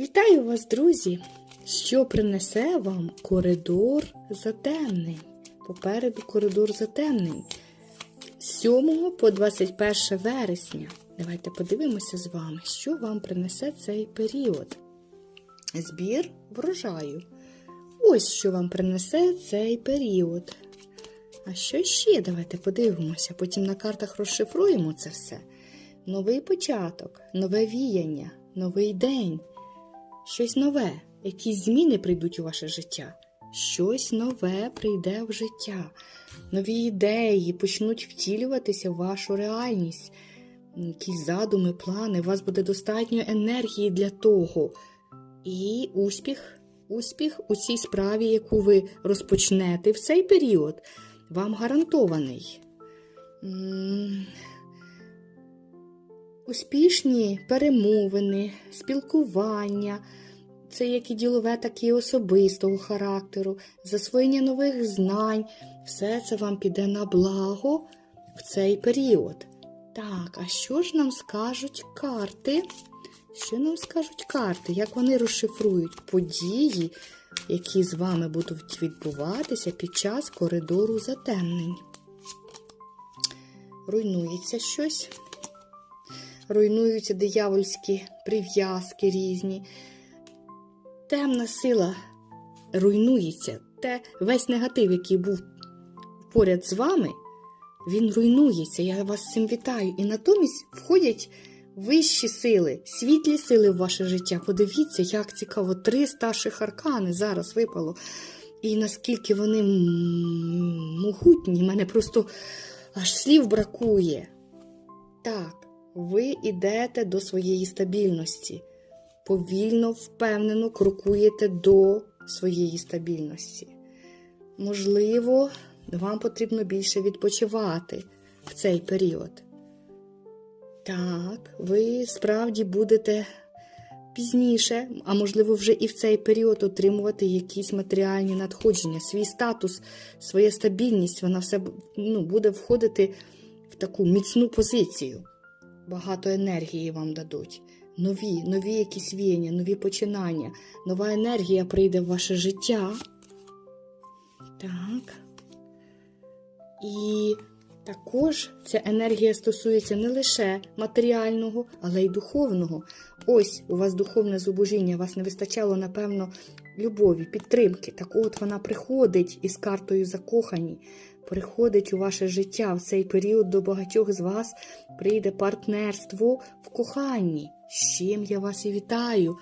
Вітаю вас, друзі! Що принесе вам коридор затемнень? Попереду коридор затемнень. З 7 по 21 вересня. Давайте подивимося з вами, що вам принесе цей період. Збір врожаю. Ось що вам принесе цей період. А що ще? Давайте подивимося. Потім на картах розшифруємо це все. Новий початок, нове віяння, новий день, щось нове, якісь зміни прийдуть у ваше життя. Щось нове прийде в життя, нові ідеї почнуть втілюватися в вашу реальність, якісь задуми, плани. У вас буде достатньо енергії для того. І успіх, успіх у цій справі, яку ви розпочнете в цей період, вам гарантований. Успішні перемовини, спілкування, це як і ділове, так і особистого характеру, засвоєння нових знань, все це вам піде на благо в цей період. Так, а що ж нам скажуть карти? Що нам скажуть карти? Як вони розшифрують події, які з вами будуть відбуватися під час коридору затемнень? Руйнується щось руйнуються диявольські прив'язки різні. Темна сила руйнується. Те весь негатив, який був поряд з вами, він руйнується. Я вас з цим вітаю. І натомість входять вищі сили, світлі сили в ваше життя. Подивіться, як цікаво, три старших аркани зараз випало. І наскільки вони могутні, мене просто аж слів бракує. Так ви йдете до своєї стабільності. Повільно, впевнено крокуєте до своєї стабільності. Можливо, вам потрібно більше відпочивати в цей період. Так, ви справді будете пізніше, а можливо, вже і в цей період отримувати якісь матеріальні надходження, свій статус, своя стабільність, вона все ну, буде входити в таку міцну позицію багато енергії вам дадуть. Нові, нові якісь віяння, нові починання, нова енергія прийде в ваше життя. Так. І також ця енергія стосується не лише матеріального, але й духовного. Ось у вас духовне зубожіння, вас не вистачало, напевно, любові, підтримки. Так от вона приходить із картою закохані, приходить у ваше життя в цей період до багатьох з вас прийде партнерство в коханні. З чим я вас і вітаю.